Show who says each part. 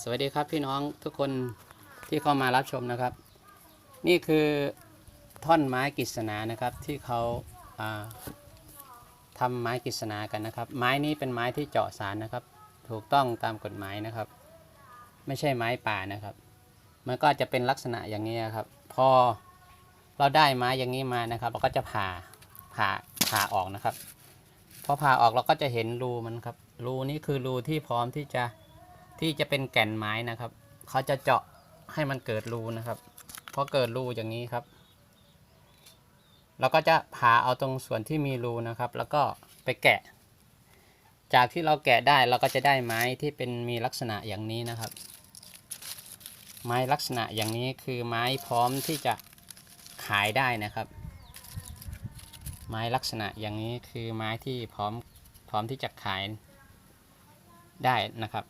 Speaker 1: สวัสดีครับพี่น้องทุกคนที่เข้ามารับชมนะครับ นี่คือท่อนไม้กฤษณานะครับที่เขาาทำไม้กฤษณากันนะครับ ไม้นี้เป็นไม้ที่เจาะสารนะครับ ถูกต้องตามกฎหมายนะครับ ไม่ใช่ไม้ป่านะครับ มันก็จะเป็นลักษณะอย่างนี้ครับ พอเราได้ไม้อย่างนี้มานะครับ เราก็จะผ่าผ่าผ่าออกนะครับพอผ่าออกเราก็จะเห็นรูมันครับรูนี้คือรูที่พร้อมที่จะ ที่จะเป็นแก่นไม้นะครับ เขาจะเจาะให้มันเกิดรูนะครับพอเกิดรูอย่างนี้ครับ เราก็จะผ่าเอาตรงส่วนที่มีรูนะครับ แล้วก็ไปแกะ จากที่เราแกะได้เราก็จะได้ไม้ที่เป็นมีลักษณะอย่างนี้นะครับ ไม้ลักษณะอย่างนี้คือไม้พร้อมที่จะขายได้นะครับ ไม้ลักษณะอย่างนี้คือไม้ที่พร้อมพร้อมที่จะขายได้นะครับ